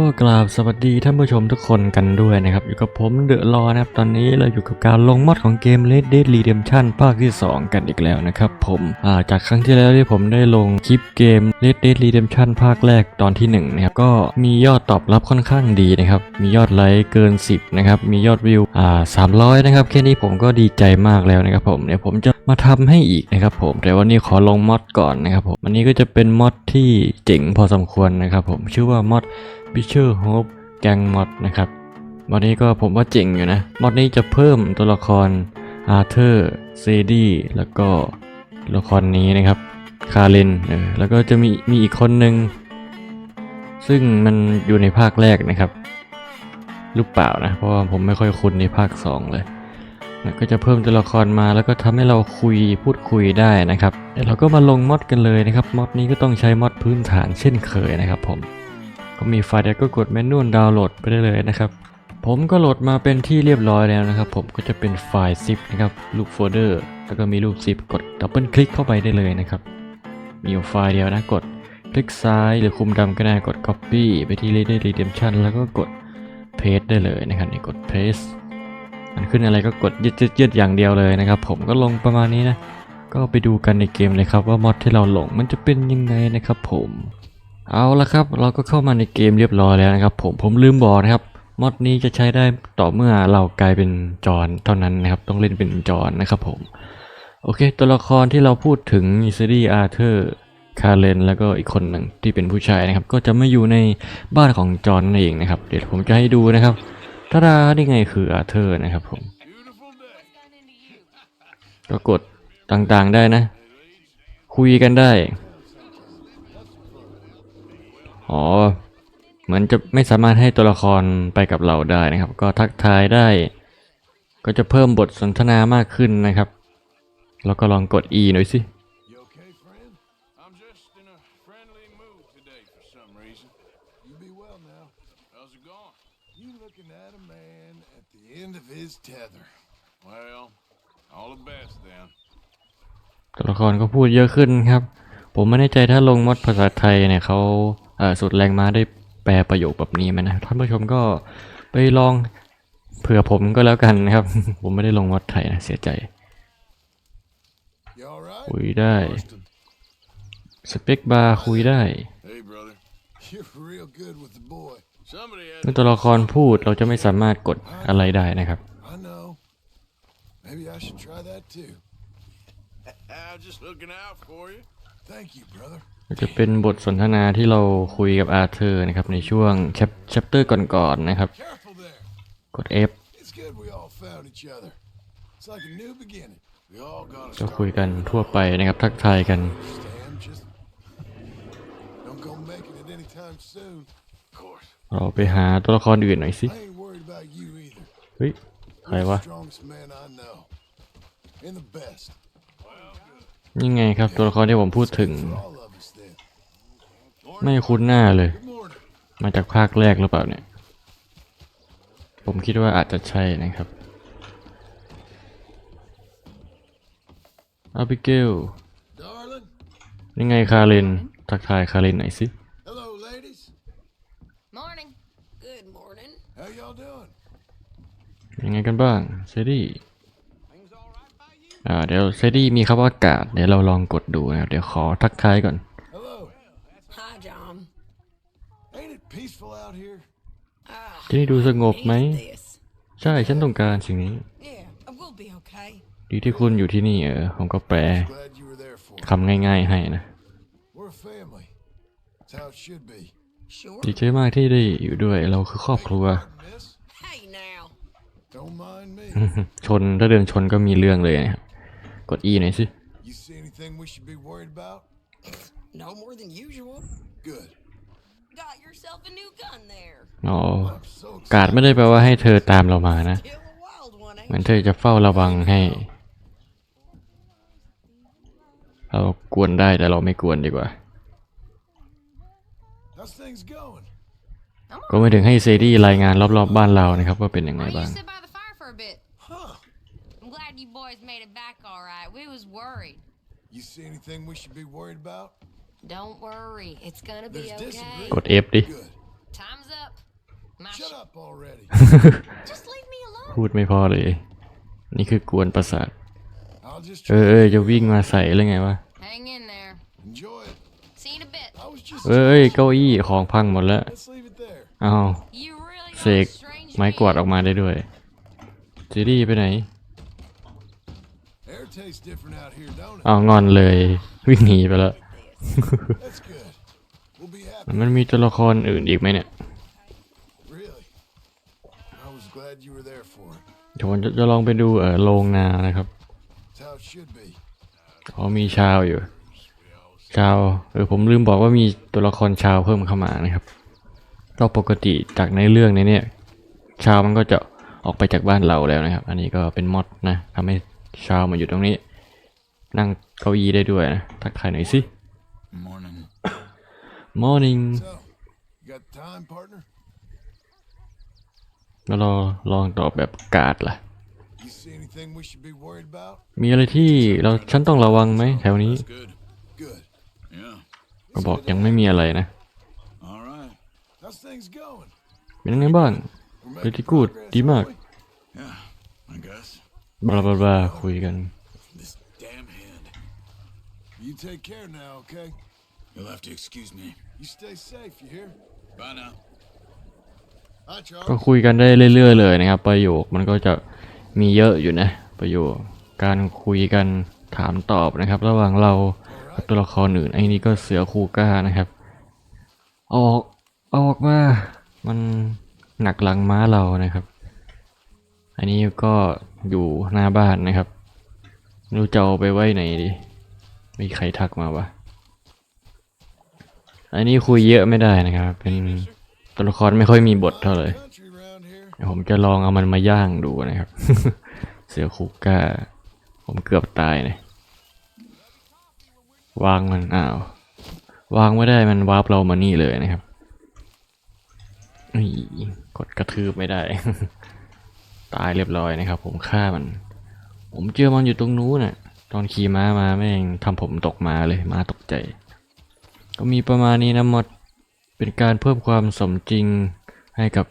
ก็กราบสวัสดีท่านผู้ชมทุกคนกันด้วยนะครับ อยู่กับผมเดอะรอนะครับ ตอนนี้เราอยู่กับการลงมอดของเกม Red Dead Redemption ภาคที่ 2 กันอีกแล้วนะครับผมาจากครั้งที่แล้วที่ผมได้ลงคลิปเกม Red Dead Redemption ภาคแรกตอนที่1นะครับก็มียอดตอบรับค่อนข้างดีนะครับ มียอดไลค์เกิน 10 นะครับ มียอดวิวอ่า300 นะครับ แค่นี้ผมก็ดีใจมากแล้วนะครับผมเดี๋ยวผมจะมาทำให้อีกนะครับผมแต่วันนี้ขอลงมอดก่อนนะครับผมวันนี้ก็จะเป็นมอดที่เจ๋งพอสมควรนะครับผมชื่อว่ามอด b i t c h e Hope แกงมอดนะครับมอดนี้ก็ผมว่าเจ๋งอยู่นะมอดนี้จะเพิ่มตัวละครอาร์เธอร์เซดี้แล้วก็ตัวละครนี้นะครับคารินเออแล้วก็จะมีมีอีกคนหนึ่งซึ่งมันอยู่ในภาคแรกนะครับหรือเปล่านะ เพราะว่าผมไม่ค่อยคุ้นในภาค 2 เลยก็จะเพิ่มตัวละครมาแล้วก็ทำให้เราคุยพูดคุยได้นะครับเดี๋ยวเราก็มาลงมอดกันเลยนะครับมอดนี้ก็ต้องใช้มอดพื้นฐานเช่นเคยนะครับผม ก็มีไฟล์แล้วก็กดเมนูดาวน์โหลดไปได้เลยนะครับ ผมก็โหลดมาเป็นที่เรียบร้อยแล้วนะครับ ผมก็จะเป็นไฟล์ zip นะครับรูปโฟลเดอร์แล้วก็มีรูป zip กดดับเบิลคลิกเข้าไปได้เลยนะครับ มีอยู่ไฟล์เดียวนะกดคลิกซ้ายหรือคุมดำก็ได้กด copy ไปที่ Red Dead Redemption แล้วก็กด paste ได้เลยนะครับนี่กด paste มันขึ้นอะไรก็กดยืดยืดยืดอย่างเดียวเลยนะครับ ผมก็ลงประมาณนี้นะ ก็ไปดูกันในเกมเลยครับว่ามอดที่เราลงมันจะเป็นยังไงนะครับผม เอาละครับเราก็เข้ามาในเกมเรียบร้อยแล้วนะครับ ผมผมลืมบอกนะครับมอดนี้จะใช้ได้ต่อเมื่อเรากลายเป็นจอนเท่านั้นนะครับ ต้องเล่นเป็นจอนนะครับผม โอเค ตัวละครที่เราพูดถึงมีซีรีอาร์เธอร์คาร์เลนแล้วก็อีกคนหนึ่งที่เป็นผู้ชายนะครับ ก็จะไม่อยู่ในบ้านของจอนนั่นเองนะครับ เดี๋ยวผมจะให้ดูนะครับทาดาได้ไงคืออาร์เธอร์นะครับผมก็กดต่างๆได้นะ คุยกันได้ อ๋อ เหมือนจะไม่สามารถให้ตัวละครไปกับเราได้นะครับ ก็ทักทายได้ ก็จะเพิ่มบทสนทนามากขึ้นนะครับ แล้วก็ลองกด E หน่อยสิ You okay, friend? I'm just in a friendly mood today for some reason. You be well now. How's it going? You looking at a man at the end of his tether. Well, all the best then. ตัวละครก็พูดเยอะขึ้นครับ ผมไม่แน่ใจถ้าลงมอดภาษาไทยเนี่ยเขาเอ่อ สุดแรงม้าได้แปลประโยคแบบนี้ไหมนะท่านผู้ชมก็ไปลองเผื่อผมก็แล้วกันนะครับ ผมไม่ได้ลงมอดไทยนะเสียใจ You all right? คุยได้ Austin. สเปคบาร์คุยได้ Hey, brother. You're real good with the boy. Somebody had เมื่อตัวละครพูดเราจะไม่สามารถกดอะไรได้นะครับ I know. Maybe I should try that too. I just looking out for you. Thank you, brother. ก็จะเป็นบทสนทนาที่เราคุยกับอาร์เธอร์นะครับในช่วงแชปเตอร์ก่อนๆนะครับ Careful there. กด F It's good we all found each other. It's like a new beginning. We all gotta ก็ start. คุยกันทั่วไปนะครับทักทายกัน Stan, just don't go making it anytime soon. Of course. เราไปหาตัวละครอื่นหน่อยสิ I ain't worried about you either. เฮ้ย ใคร You're วะ the strongest man I know. And the best. นี่ไงครับตัวละครที่ผมพูดถึง For all of us then. ไม่คุ้นหน้าเลย Good morning. มาจากภาคแรกหรือเปล่าเนี่ย ผมคิดว่าอาจจะใช่นะครับอาบิเกล Darling. นี่ไงคารินทักทายคารินหน่อยสิ Hello, ladies. Morning. Good morning. How y'all doing? ยังไงกันบ้างเซดี้อ่าเดี๋ยวเซดี้มีคำว่ากาดเดี๋ยวเราลองกดดูนะครับ เดี๋ยวขอทักทายก่อน Ain't it peaceful out here? Ah, ที่นี่ดูสงบไหม need this. ใช่ฉันต้องการสิ่งนี้ Yeah, we'll be okay. ดีที่คุณอยู่ที่นี่เออผมก็แปล Glad you were there for me. คำง่าย ๆ ให้นะ We're a family. That's how it should be. Sure. ดีใจมากที่ได้อยู่ด้วยเราคือครอบครัว Miss, Hey, now. don't mind me. ชนถ้าเดินชนก็มีเรื่องเลยนะครับกด E หน่อยสิ You see anything we should be worried about? No more than usual. Good. Got yourself a new gun there. อ๋อ I'm so กาด excited. ไม่ได้แปลว่าให้เธอตามเรามานะ Kill a wild one, เหมือน ain't เธอจะเฝ้าระวังให้ เรากวนได้แต่เราไม่กวนดีกว่า How's things going? ก็ไม่ถึงให้เซดี้รายงานรอบๆบ้านเรานะครับ ว่าเป็นยังไง Why don't บ้าง you sit by the fire for a bit? Huh. I'm glad you boys made it back all right. We was worried. You see anything we should be worried about? Don't worry. It's gonna be There's okay. disagreement. กด F ดิ Good. Time's up. My Shut sh- up already. Just leave me alone. พูดไม่พอเลย นี่คือกวนประสาท I'll just เออเออ จะวิ่งมาใส่แล้วไงวะ Hang in there. enjoy it. See you in a bit. I was just. เอ้ย เก้าอี้ของพังหมดแล้ว Let's leave it there. อ้าว You really เส got ก a strange ไม้กวาดออกมาได้ด้วยซีรีไปไหน Air tastes different out here, don't it? เอางอนเลย วิ่งหนีไปแล้ว That's good. We'll be happy. มันมีตัวละครอื่นอีกไหมเนี่ย Really? I was glad you were there for it. เดี๋ยวผมจะจะลองไปดูเออโรงนานะครับ It's how it should be. อ๋อมีชาวอยู่ ชาวเออผมลืมบอกว่ามีตัวละครชาวเพิ่มเข้ามานะครับก็ปกติจากในเรื่องในเนี่ย ชาวมันก็จะออกไปจากบ้านเราแล้วนะครับ อันนี้ก็เป็นมอดนะทำให้ชาวมาอยู่ตรงนี้ นั่งเก้าอี้ได้ด้วยนะทักทายหน่อยสิ Morning. morning So, you got time, partner? แล้วเราลองตอบแบบกาดล่ะ You see anything we should be worried about? มีอะไรที่เราฉันต้องระวังไหมแถวนี้ That's good. Good. Yeah. ก็บอกยังไม่มีอะไรนะ All right. How's things going? เป็นยังไงบ้าง We're Pretty making good. progress, Đi aren't mạc. we? Yeah. I guess. บลาบลาบลาคุยกัน This damn hand. You take care now, okay? You'll have to excuse me. You stay safe, you hear? Bye now. Hi, ก็ Charles. คุยกันได้เรื่อยๆเลยนะครับ ประโยคมันก็จะมีเยอะอยู่นะ ประโยคการคุยกันถามตอบนะครับ ระหว่างเรากับตัวละครอื่นไอ้นี่ก็เสือคูก้านะครับเอาออกเอาออกมา มันหนักหลังม้าเรานะครับ อันนี้ก็อยู่หน้าบ้านนะครับไม่รู้จะเอาไปไว้ไหนดีมีใครทักมาวะ อันนี้คุยเยอะไม่ได้นะครับ เป็นตัวละครไม่ค่อยมีบทเท่าไหร่ Country around here. เดี๋ยวผมจะลองเอามันมาย่างดูนะครับ เสือคุกก้า ผมเกือบตายเลยวางมันอ้าว วางไม่ได้มันวาร์ปเรามานี่เลยนะครับนี่กดกระทืบไม่ได้ ตายเรียบร้อยนะครับ ผมฆ่ามัน ผมเจอมันอยู่ตรงนู้นน่ะ ตอนขี่ม้ามาแม่งทำผมตกมาเลยม้าตกใจ ก็มีประมาณนี้นะมดเป็นการเพิ่มความสมจริงให้กับ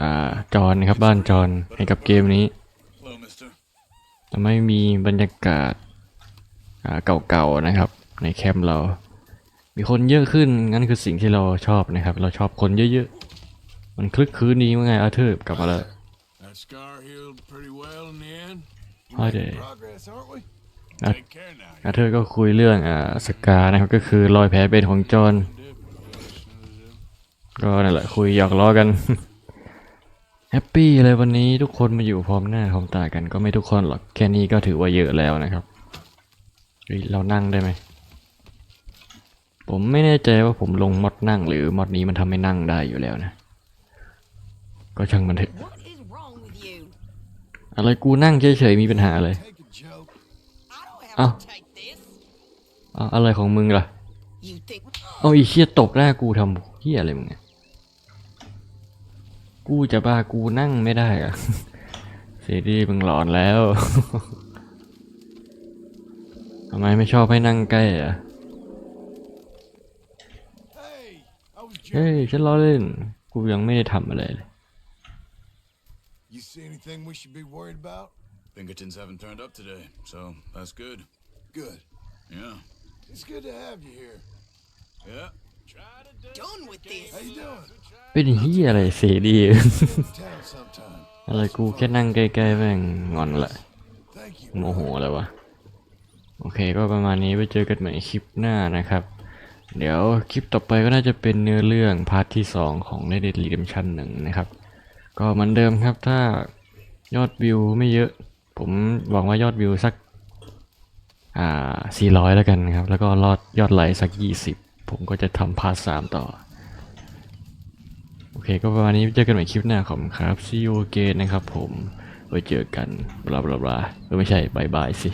อ่าจอนนะครับบ้านจอนให้กับเกมนี้ Hello, mister. ทำให้มีบรรยากาศอ่าเก่าๆนะครับ ในแคมป์เรา มีคนเยอะขึ้นงั้นคือสิ่งที่เราชอบนะครับ เราชอบคนเยอะๆ มันคลึกคลื้นดีว่าไงอาเธอร์กลับมาแล้ว That scar healed pretty well in the end. Hi there Progress, aren't we? Uh, Take care now. อาเธอร์ก็คุยเรื่องอ่าสกานะครับก็คือรอยแผลเป็นของจอนก็นั่นแหละคุยหยอกล้อกันแฮปปี้เลยวันนี้ทุกคนมาอยู่พร้อมหน้าพร้อมตากันก็ไม่ทุกคนหรอกแค่นี้ก็ถือว่าเยอะแล้วนะครับเฮ้ยเรานั่งได้ไหมผมไม่แน่ใจว่าผมลงมอดนั่งหรือมอดนี้มันทำให้นั่งได้อยู่แล้วนะ ก็ช่างมันเถอะ What is wrong with you? อะไรกูนั่งเฉยๆมีปัญหาอะไ I don't have Oh. to take this. เอะไรของมึงล่ะเอาอีเชี่ยตกหน้ากูทำเฮียอะไรมึงเนี่ยกูจะบ้ากูนั่งไม่ได้อะเซรีมึงหลอนแล้วทำไมไม่ชอบให้นั่งใกล้อะเฮ้ยฉันล้อเล่น กูยังไม่ได้ทำอะไรเลย You see anything we should be worried about? Pinkertons haven't turned up today, so that's good. Good. Yeah. It's good to have you here. Yeah. done with this? How you doing? เป็นเฮียอะไรเซรี Town sometime. อะไรกูแค่นั่งใกล้ๆแม่งงอนละ Thank you. โมโหแล้ววะ โอเคก็ประมาณนี้ไว้เจอกันใหม่คลิปหน้านะครับ เดี๋ยวคลิปต่อไปก็น่าจะเป็นเนื้อเรื่องพาร์ทที่ 2 ของ Red Dead Redemption 1 นะครับ ก็เหมือนเดิมครับถ้ายอดวิวไม่เยอะ ผมหวังว่ายอดวิวสัก อ่า 400 แล้วกันครับ แล้วก็รอดยอดไลค์สัก 20 ผมก็จะทำพาร์ท3ต่อ โอเค ก็ประมาณนี้เจอกันใหม่คลิปหน้าขอบคุณครับ see you again นะครับผมไว้เจอกันบลาบลาบลาเออไม่ใช่บายบายสิ